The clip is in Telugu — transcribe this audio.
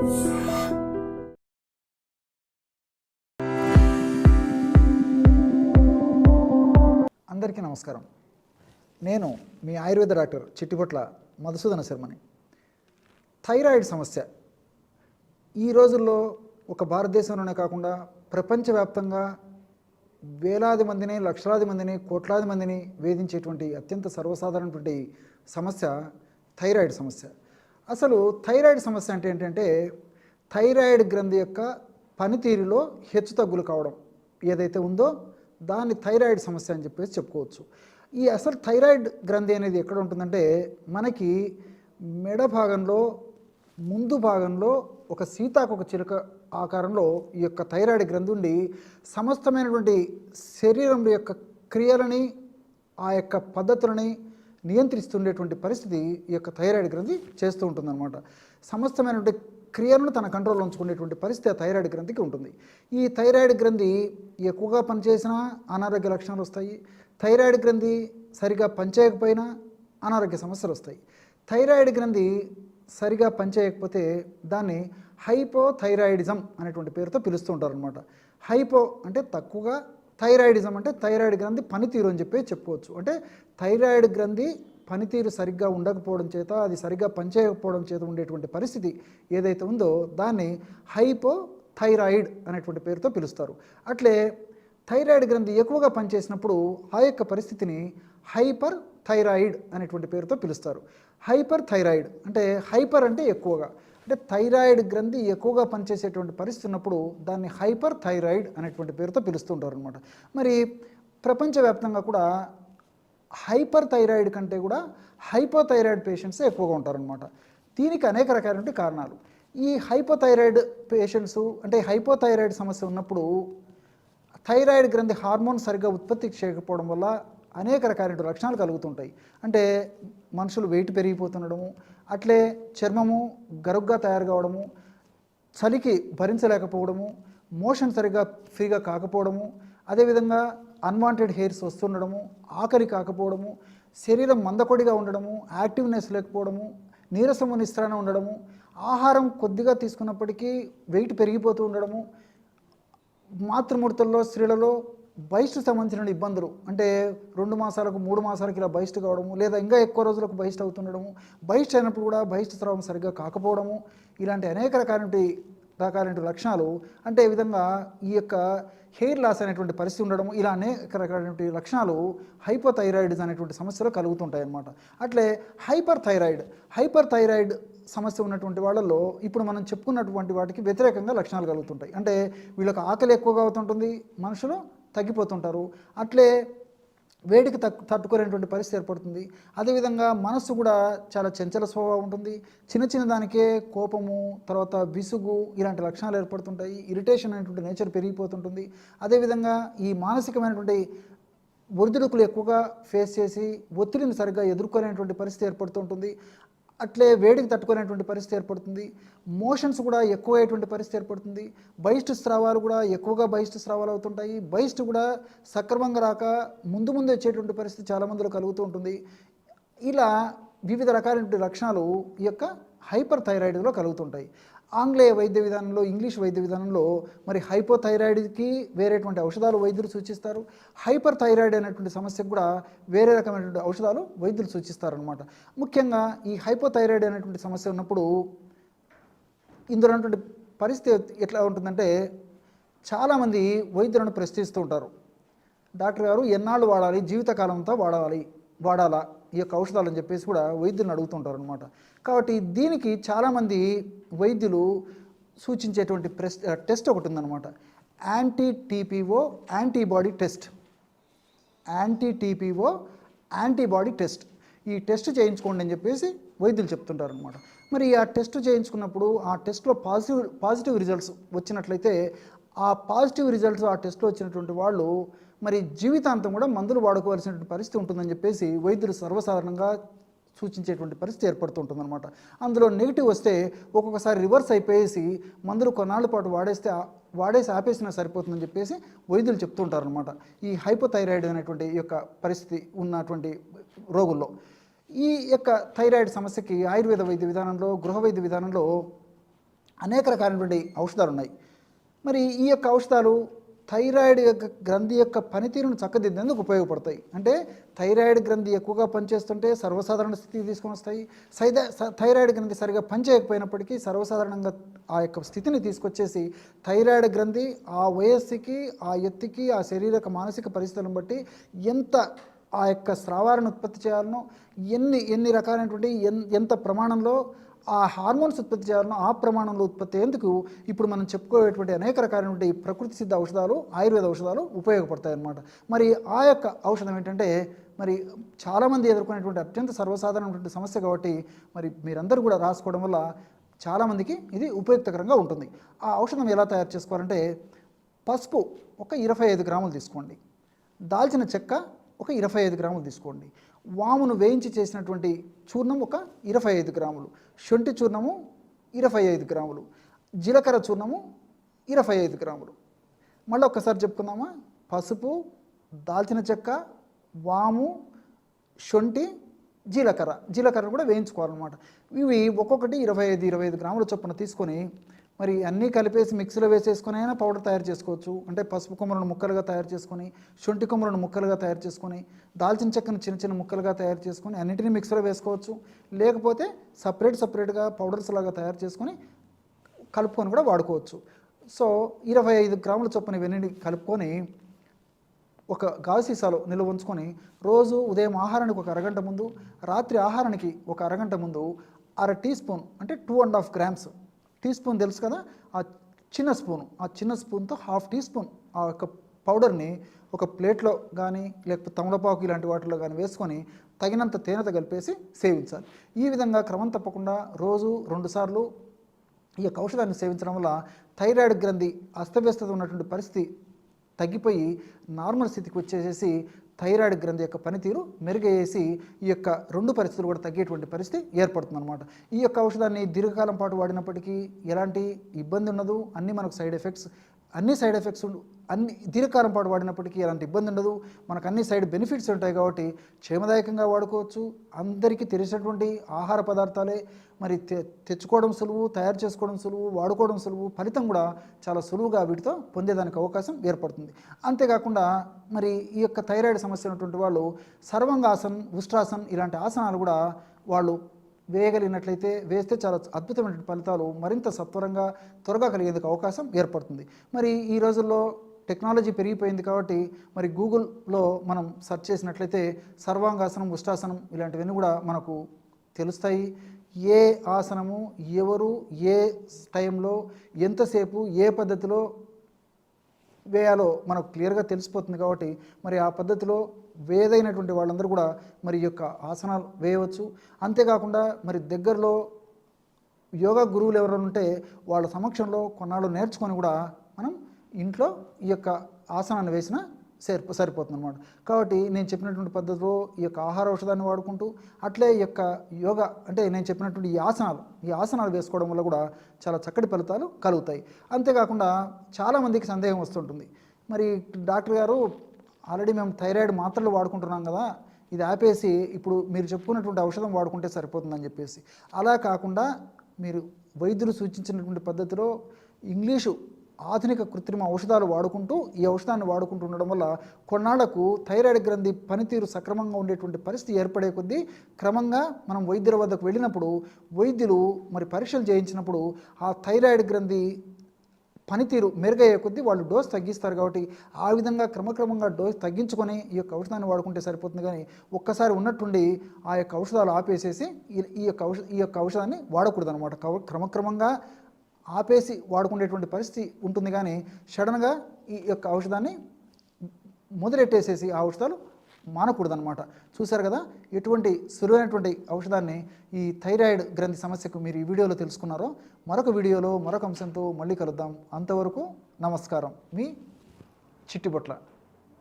అందరికీ నమస్కారం. నేను మీ ఆయుర్వేద డాక్టర్ చిట్టిపొట్ల మధుసూదన శర్మని. థైరాయిడ్ సమస్య. ఈ రోజుల్లో ఒక భారతదేశంలోనే కాకుండా ప్రపంచవ్యాప్తంగా వేలాది మందిని లక్షలాది మందిని కోట్లాది మందిని వేధించేటువంటి అత్యంత సర్వసాధారణటువంటి సమస్య థైరాయిడ్ సమస్య. అసలు థైరాయిడ్ సమస్య అంటే ఏంటంటే థైరాయిడ్ గ్రంథి యొక్క పనితీరులో హెచ్చుతగ్గులు కావడం ఏదైతే ఉందో దాన్ని థైరాయిడ్ సమస్య అని చెప్పేసి చెప్పుకోవచ్చు. ఈ అసలు థైరాయిడ్ గ్రంథి అనేది ఎక్కడ ఉంటుందంటే మనకి మెడ భాగంలో ముందు భాగంలో ఒక సీతాకొక చిలుక ఆకారంలో ఈ యొక్క థైరాయిడ్ గ్రంథి ఉండి సమస్తమైనటువంటి శరీరం యొక్క క్రియలని ఆ యొక్క పద్ధతులని నియంత్రిస్తుండేటువంటి పరిస్థితి ఈ యొక్క థైరాయిడ్ గ్రంథి చేస్తూ ఉంటుందన్నమాట. సమస్తమైనటువంటి క్రియలను తన కంట్రోల్లో ఉంచుకునేటువంటి పరిస్థితి ఆ థైరాయిడ్ గ్రంథికి ఉంటుంది. ఈ థైరాయిడ్ గ్రంథి ఎక్కువగా పనిచేసినా అనారోగ్య లక్షణాలు వస్తాయి. థైరాయిడ్ గ్రంథి సరిగా పనిచేయకపోయినా అనారోగ్య సమస్యలు వస్తాయి. థైరాయిడ్ గ్రంథి సరిగా పనిచేయకపోతే దాన్ని హైపోథైరాయిడిజం అనేటువంటి పేరుతో పిలుస్తూ ఉంటారు అనమాట హైపో అంటే తక్కువగా థైరాయిడిజం అంటే థైరాయిడ్ గ్రంథి పనితీరు అని చెప్పి చెప్పవచ్చు అంటే థైరాయిడ్ గ్రంథి పనితీరు సరిగ్గా ఉండకపోవడం చేత అది సరిగ్గా పనిచేయకపోవడం చేత ఉండేటువంటి పరిస్థితి ఏదైతే ఉందో దాన్ని హైపో థైరాయిడ్ అనేటువంటి పేరుతో పిలుస్తారు. అట్లే థైరాయిడ్ గ్రంథి ఎక్కువగా పనిచేసినప్పుడు ఆ యొక్క పరిస్థితిని హైపర్ థైరాయిడ్ అనేటువంటి పేరుతో పిలుస్తారు. హైపర్ థైరాయిడ్ అంటే హైపర్ అంటే ఎక్కువగా. అంటే థైరాయిడ్ గ్రంథి ఎక్కువగా పనిచేసేటువంటి పరిస్థితి ఉన్నప్పుడు దాన్ని హైపర్ థైరాయిడ్ అనేటువంటి పేరుతో పిలుస్తుంటారు అనమాట మరి ప్రపంచవ్యాప్తంగా కూడా హైపర్ థైరాయిడ్ కంటే కూడా హైపోథైరాయిడ్ పేషెంట్స్ ఎక్కువగా ఉంటారనమాట దీనికి అనేక రకాలైన కారణాలు. ఈ హైపోథైరాయిడ్ పేషెంట్స్ అంటే హైపోథైరాయిడ్ సమస్య ఉన్నప్పుడు థైరాయిడ్ గ్రంథి హార్మోన్ సరిగ్గా ఉత్పత్తి చేయకపోవడం వల్ల అనేక రకాలైన లక్షణాలు కలుగుతుంటాయి. అంటే మనుషులు వెయిట్ పెరిగిపోతుండడము అట్లే చర్మము గరుగ్గా తయారు కావడము చలికి భరించలేకపోవడము మోషన్ సరిగా ఫ్రీగా కాకపోవడము అదేవిధంగా అన్వాంటెడ్ హెయిర్స్ వస్తుండడము ఆకలి కాకపోవడము శరీరం మందకొడిగా ఉండడము యాక్టివ్నెస్ లేకపోవడము నీరసము నిస్త్రాన ఉండడము ఆహారం కొద్దిగా తీసుకున్నప్పటికీ వెయిట్ పెరిగిపోతూ ఉండడము మాతృమూర్తుల్లో స్త్రీలలో బహిష్టు సంబంధించిన ఇబ్బందులు. అంటే రెండు మాసాలకు మూడు మాసాలకు ఇలా బహిష్టు కావడము లేదా ఇంకా ఎక్కువ రోజులకు బహిష్టు అవుతుండడము బహిష్టు అయినప్పుడు కూడా బహిష్టు స్రావం సరిగ్గా కాకపోవడము ఇలాంటి అనేక రకాలైన రకాలైనటువంటి లక్షణాలు అంటే ఈ విధంగా ఈ యొక్క హెయిర్ లాస్ అనేటువంటి పరిస్థితి ఉండడం ఇలా అనేక రకాలైనటువంటి లక్షణాలు హైపోథైరాయిడ్స్ అనేటువంటి సమస్యలు కలుగుతుంటాయి అన్నమాట. అట్లే హైపర్ థైరాయిడ్ హైపర్ థైరాయిడ్ సమస్య ఉన్నటువంటి వాళ్ళల్లో ఇప్పుడు మనం చెప్పుకున్నటువంటి వాటికి వ్యతిరేకంగా లక్షణాలు కలుగుతుంటాయి. అంటే వీళ్ళకి ఆకలి ఎక్కువగా అవుతుంటుంది మనుషులు తగ్గిపోతుంటారు. అట్లే వేడికి తక్కు తట్టుకోలేనటువంటి పరిస్థితి ఏర్పడుతుంది. అదేవిధంగా మనస్సు కూడా చాలా చంచల స్వభావం ఉంటుంది. చిన్న చిన్న దానికే కోపము తర్వాత విసుగు ఇలాంటి లక్షణాలు ఏర్పడుతుంటాయి. ఇరిటేషన్ అనేటువంటి నేచర్ పెరిగిపోతుంటుంది. అదేవిధంగా ఈ మానసికమైనటువంటి ఒడిదుడుకులు ఎక్కువగా ఫేస్ చేసి ఒత్తిడిని సరిగ్గా ఎదుర్కోలేనటువంటి పరిస్థితి ఏర్పడుతుంటుంది అట్లే వేడికి తట్టుకునేటువంటి పరిస్థితి ఏర్పడుతుంది. మోషన్స్ కూడా ఎక్కువయ్యేటువంటి పరిస్థితి ఏర్పడుతుంది. బహిష్టు స్రావాలు కూడా ఎక్కువగా బహిష్టు స్రావాలు అవుతుంటాయి. బహిష్టు కూడా సక్రమంగా రాక ముందు ముందు వచ్చేటువంటి పరిస్థితి చాలామందిలో కలుగుతూ ఉంటుంది. ఇలా వివిధ రకాలైనటువంటి లక్షణాలు ఈ యొక్క హైపర్ థైరాయిడ్లో కలుగుతుంటాయి. ఆంగ్లేయ వైద్య విధానంలో ఇంగ్లీష్ వైద్య విధానంలో మరి హైపోథైరాయిడ్కి వేరేటువంటి ఔషధాలు వైద్యులు సూచిస్తారు. హైపర్ థైరాయిడ్ అనేటువంటి సమస్యకు కూడా వేరే రకమైనటువంటి ఔషధాలు వైద్యులు సూచిస్తారనమాట ముఖ్యంగా ఈ హైపోథైరాయిడ్ అనేటువంటి సమస్య ఉన్నప్పుడు ఇందులో ఉన్నటువంటి పరిస్థితి ఎట్లా ఉంటుందంటే చాలామంది వైద్యులను ప్రశ్నిస్తూ ఉంటారు. డాక్టర్ గారు ఎన్నాళ్ళు వాడాలి? జీవితకాలం అంతా వాడాలి. వాడాలా ఈ యొక్క ఔషధాలు అని చెప్పేసి కూడా వైద్యులను అడుగుతుంటారు అనమాట కాబట్టి దీనికి చాలామంది వైద్యులు సూచించేటువంటి ప్రెస్ టెస్ట్ ఒకటి ఉందన్నమాట. Anti TPO antibody test. Anti TPO antibody test. ఈ టెస్ట్ చేయించుకోండి అని చెప్పేసి వైద్యులు చెప్తుంటారు అనమాట మరి ఆ టెస్ట్ చేయించుకున్నప్పుడు ఆ టెస్ట్లో పాజిటివ్ పాజిటివ్ రిజల్ట్స్ వచ్చినట్లయితే ఆ పాజిటివ్ రిజల్ట్స్ ఆ టెస్ట్లో వచ్చినటువంటి వాళ్ళు మరి జీవితాంతం కూడా మందులు వాడుకోవాల్సినటువంటి పరిస్థితి ఉంటుందని చెప్పేసి వైద్యులు సర్వసాధారణంగా సూచించేటువంటి పరిస్థితి ఏర్పడుతుంటుందన్నమాట. అందులో నెగిటివ్ వస్తే ఒక్కొక్కసారి రివర్స్ అయిపోయేసి మందులు కొన్నాళ్ళ పాటు వాడేస్తే వాడేసి ఆపేసినా సరిపోతుందని చెప్పేసి వైద్యులు చెప్తుంటారనమాట ఈ హైపోథైరాయిడ్ అనేటువంటి యొక్క పరిస్థితి ఉన్నటువంటి రోగుల్లో. ఈ యొక్క థైరాయిడ్ సమస్యకి ఆయుర్వేద వైద్య విధానంలో గృహ వైద్య విధానంలో అనేక రకాలైనటువంటి ఔషధాలు ఉన్నాయి మరి ఈ యొక్క ఔషధాలు థైరాయిడ్ యొక్క గ్రంథి యొక్క పనితీరును చక్కదిద్దేందుకు ఉపయోగపడతాయి. అంటే థైరాయిడ్ గ్రంథి ఎక్కువగా పనిచేస్తుంటే సర్వసాధారణ స్థితికి తీసుకొని వస్తాయి. సైదా థైరాయిడ్ గ్రంథి సరిగా పనిచేయకపోయినప్పటికీ సర్వసాధారణంగా ఆ యొక్క స్థితిని తీసుకొచ్చేసి థైరాయిడ్ గ్రంథి ఆ వయస్సుకి ఆ ఎత్తుకి ఆ శారీరక మానసిక పరిస్థితులను బట్టి ఎంత ఆ యొక్క స్రావాలను ఉత్పత్తి చేయాలనో ఎన్ని ఎన్ని రకాలైనటువంటి ఎంత ప్రమాణంలో ఆ హార్మోన్స్ ఉత్పత్తి చేయాలన్న ఆ ప్రమాణంలో ఉత్పత్తి అయ్యేందుకు ఇప్పుడు మనం చెప్పుకోయేటువంటి అనేక రకాలైనటువంటి ప్రకృతి సిద్ధ ఔషధాలు ఆయుర్వేద ఔషధాలు ఉపయోగపడతాయి అన్నమాట మరి ఆ యొక్క ఔషధం ఏంటంటే మరి చాలామంది ఎదుర్కొనేటువంటి అత్యంత సర్వసాధారణమైనటువంటి సమస్య కాబట్టి మరి మీరందరూ కూడా రాసుకోవడం వల్ల చాలామందికి ఇది ఉపయుక్తకరంగా ఉంటుంది. ఆ ఔషధం ఎలా తయారు చేసుకోవాలంటే పసుపు ఒక ఇరవై ఐదు గ్రాములు తీసుకోండి. దాల్చిన చెక్క ఒక ఇరవై ఐదు గ్రాములు తీసుకోండి. వామును వేయించి చేసినటువంటి చూర్ణం ఒక ఇరవై ఐదు గ్రాములు శొంఠి చూర్ణము ఇరవై ఐదు గ్రాములు జీలకర్ర చూర్ణము ఇరవై ఐదు గ్రాములు. మళ్ళీ ఒక్కసారి చెప్పుకుందామా? పసుపు దాల్చిన చెక్క వాము శొంఠి జీలకర్ర. జీలకర్ర కూడా వేయించుకోవాలన్నమాట. ఇవి ఒక్కొక్కటి ఇరవై ఐదు ఇరవై ఐదు గ్రాముల చొప్పున తీసుకొని మరి అన్నీ కలిపేసి మిక్సీలో వేసేసుకొని అయినా పౌడర్ తయారు చేసుకోవచ్చు. అంటే పసుపు కొమ్మలను ముక్కలుగా తయారు చేసుకొని శొంఠి కొమ్మలను ముక్కలుగా తయారు చేసుకొని దాల్చిన చెక్కను చిన్న చిన్న ముక్కలుగా తయారు చేసుకొని అన్నింటినీ మిక్సీలో వేసుకోవచ్చు. లేకపోతే సపరేట్ సపరేట్గా పౌడర్స్ లాగా తయారు చేసుకొని కలుపుకొని కూడా వాడుకోవచ్చు. సో ఇరవై ఐదు గ్రాముల చొప్పున ఇవన్నీ కలుపుకొని ఒక గాజు సీసాలో నిల్వ ఉంచుకొని రోజు ఉదయం ఆహారానికి ఒక అరగంట ముందు రాత్రి ఆహారానికి ఒక అరగంట ముందు అర టీ స్పూన్ అంటే two and half grams teaspoon తెలుసు కదా? ఆ చిన్న స్పూన్ ఆ చిన్న స్పూన్తో హాఫ్ టీ స్పూన్ ఆ యొక్క పౌడర్ని ఒక ప్లేట్లో కానీ లేకపోతే తమలపాకు ఇలాంటి వాటిలో కానీ వేసుకొని తగినంత తేనెతో కలిపేసి సేవించాలి. ఈ విధంగా క్రమం తప్పకుండా రోజు రెండుసార్లు ఈ యొక్క ఔషధాన్ని సేవించడం వల్ల థైరాయిడ్ గ్రంథి అస్తవ్యస్తత ఉన్నటువంటి పరిస్థితి తగ్గిపోయి నార్మల్ స్థితికి వచ్చేసేసి థైరాయిడ్ గ్రంథి యొక్క పనితీరు మెరుగయ్యేసి ఈ యొక్క రెండు పరిస్థితులు కూడా తగ్గేటువంటి పరిస్థితి ఏర్పడుతుందన్నమాట. ఈ యొక్క ఔషధాన్ని దీర్ఘకాలం పాటు వాడినప్పటికీ ఎలాంటి ఇబ్బంది ఉండదు. అన్నీ మనకు సైడ్ ఎఫెక్ట్స్ అన్ని సైడ్ ఎఫెక్ట్స్ ఉండు అన్ని దీర్ఘకాలం పాటు వాడినప్పటికీ ఎలాంటి ఇబ్బంది ఉండదు. మనకు అన్ని సైడ్ బెనిఫిట్స్ ఉంటాయి కాబట్టి క్షేమదాయకంగా వాడుకోవచ్చు. అందరికీ తెలిసినటువంటి ఆహార పదార్థాలే. మరి తె తెచ్చుకోవడం సులువు తయారు చేసుకోవడం సులువు వాడుకోవడం సులువు ఫలితం కూడా చాలా సులువుగా వీటితో పొందేదానికి అవకాశం ఏర్పడుతుంది. అంతేకాకుండా మరి ఈ యొక్క థైరాయిడ్ సమస్య ఉన్నటువంటి వాళ్ళు సర్వంగాసన్ ఉష్ట్రాసన్ ఇలాంటి ఆసనాలు కూడా వాళ్ళు వేయగలిగినట్లయితే వేస్తే చాలా అద్భుతమైన ఫలితాలు మరింత సత్వరంగా త్వరగా కలిగేందుకు అవకాశం ఏర్పడుతుంది. మరి ఈ రోజుల్లో టెక్నాలజీ పెరిగిపోయింది కాబట్టి మరి గూగుల్లో మనం సెర్చ్ చేసినట్లయితే సర్వాంగాసనం ఉష్టాసనం ఇలాంటివన్నీ కూడా మనకు తెలుస్తాయి. ఏ ఆసనము ఎవరు ఏ టైంలో ఎంతసేపు ఏ పద్ధతిలో వేయాలో మనకు క్లియర్గా తెలిసిపోతుంది కాబట్టి మరి ఆ పద్ధతిలో వేదైనటువంటి వాళ్ళందరూ కూడా మరి యొక్క ఆసనాలు వేయవచ్చు. అంతేకాకుండా మరి దగ్గరలో యోగా గురువులు ఎవరైనా ఉంటే వాళ్ళ సమక్షంలో కొన్నాళ్ళు నేర్చుకొని కూడా మనం ఇంట్లో ఈ యొక్క ఆసనాన్ని వేసిన సరిపో సరిపోతుంది అనమాట కాబట్టి నేను చెప్పినటువంటి పద్ధతిలో ఈ యొక్క ఆహార ఔషధాన్ని వాడుకుంటూ అట్లే ఈ యొక్క యోగా అంటే నేను చెప్పినటువంటి ఈ ఆసనాలు ఈ ఆసనాలు వేసుకోవడం వల్ల కూడా చాలా చక్కటి ఫలితాలు కలుగుతాయి. అంతేకాకుండా చాలామందికి సందేహం వస్తుంటుంది. మరి డాక్టర్ గారు ఆల్రెడీ మేము థైరాయిడ్ మాత్రలు వాడుకుంటున్నాం కదా ఇది ఆపేసి ఇప్పుడు మీరు చెప్పుకున్నటువంటి ఔషధం వాడుకుంటే సరిపోతుందని చెప్పేసి. అలా కాకుండా మీరు వైద్యులు సూచించినటువంటి పద్ధతిలో ఇంగ్లీషు ఆధునిక కృత్రిమ ఔషధాలు వాడుకుంటూ ఈ ఔషధాన్ని వాడుకుంటూ ఉండడం వల్ల కొన్నాళ్ళకు థైరాయిడ్ గ్రంథి పనితీరు సక్రమంగా ఉండేటువంటి పరిస్థితి ఏర్పడే కొద్దీ క్రమంగా మనం వైద్యుల వద్దకు వెళ్ళినప్పుడు వైద్యులు మరి పరీక్షలు చేయించినప్పుడు ఆ థైరాయిడ్ గ్రంథి పనితీరు మెరుగయ్యే కొద్దీ వాళ్ళు డోస్ తగ్గిస్తారు కాబట్టి ఆ విధంగా క్రమక్రమంగా డోస్ తగ్గించుకొని ఈ యొక్క ఔషధాన్ని వాడుకుంటే సరిపోతుంది కానీ ఒక్కసారి ఉన్నట్టుండి ఆ యొక్క ఔషధాలు ఆపేసేసి ఈ ఈ యొక్క ఔషధ ఈ యొక్క ఔషధాన్ని వాడకూడదు అనమాట క్రమక్రమంగా ఆపేసి వాడుకునేటువంటి పరిస్థితి ఉంటుంది కానీ సడన్గా ఈ యొక్క ఔషధాన్ని మొదలెట్టేసేసి ఆ ఔషధాలు మానకూడదనమాట చూశారు కదా ఎటువంటి సులువైనటువంటి ఔషధాన్ని ఈ థైరాయిడ్ గ్రంథి సమస్యకు మీరు ఈ వీడియోలో తెలుసుకున్నారో మరొక వీడియోలో మరొక అంశంతో మళ్ళీ కలుద్దాం. అంతవరకు నమస్కారం. మీ చిట్టిబొట్ల.